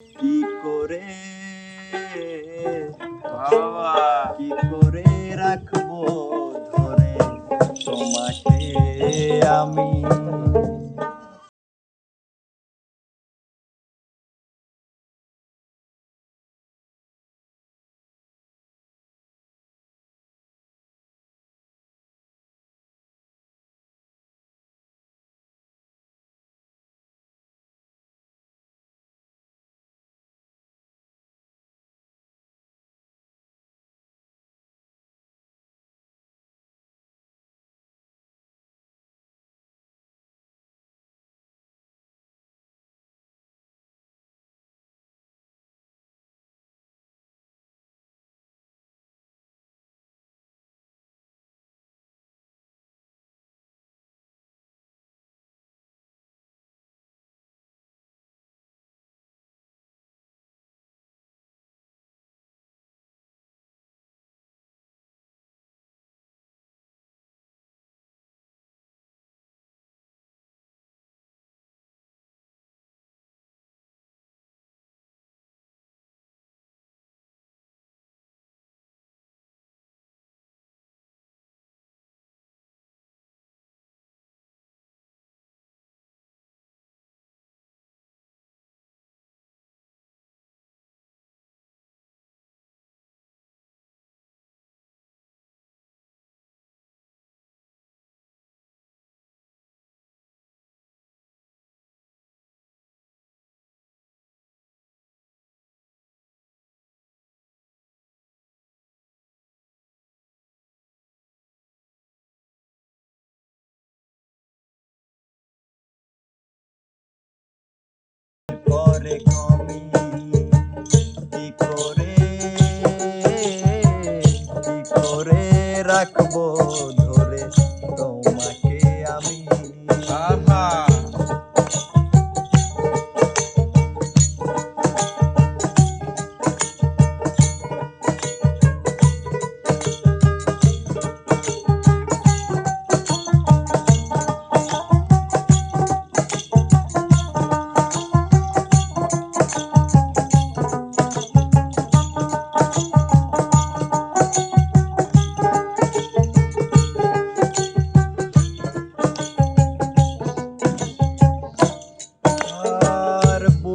কি করে? বাবা। কি করে রাখব ধরে তোমাকে আমি? করে কমি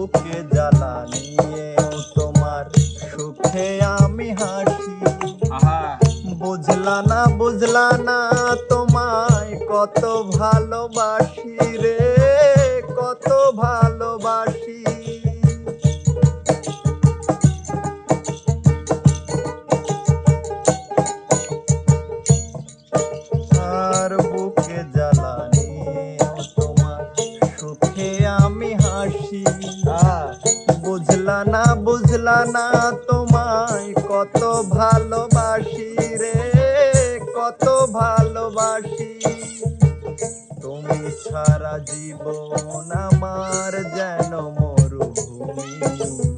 বুকে জ্বালা নিয়েও তোমার সুখে আমি হাসি। বুঝলা না বুঝলা না তোমায় কত ভালোবাসি রে কত ভালোবাসি। বুঝলা না তোমায় কত ভালোবাসি রে কত ভালোবাসি। তুমি ছাড়া জীবন আমার যেন মরুভূমি।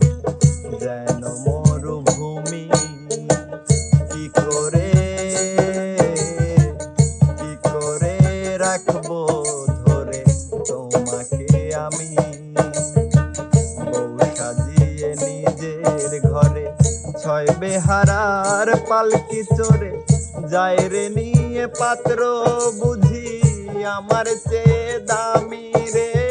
ছয় বেহারার পালকি চড়ে যায় রে নিয়ে পাত্র বুঝি আমার চেয়ে দামি রে।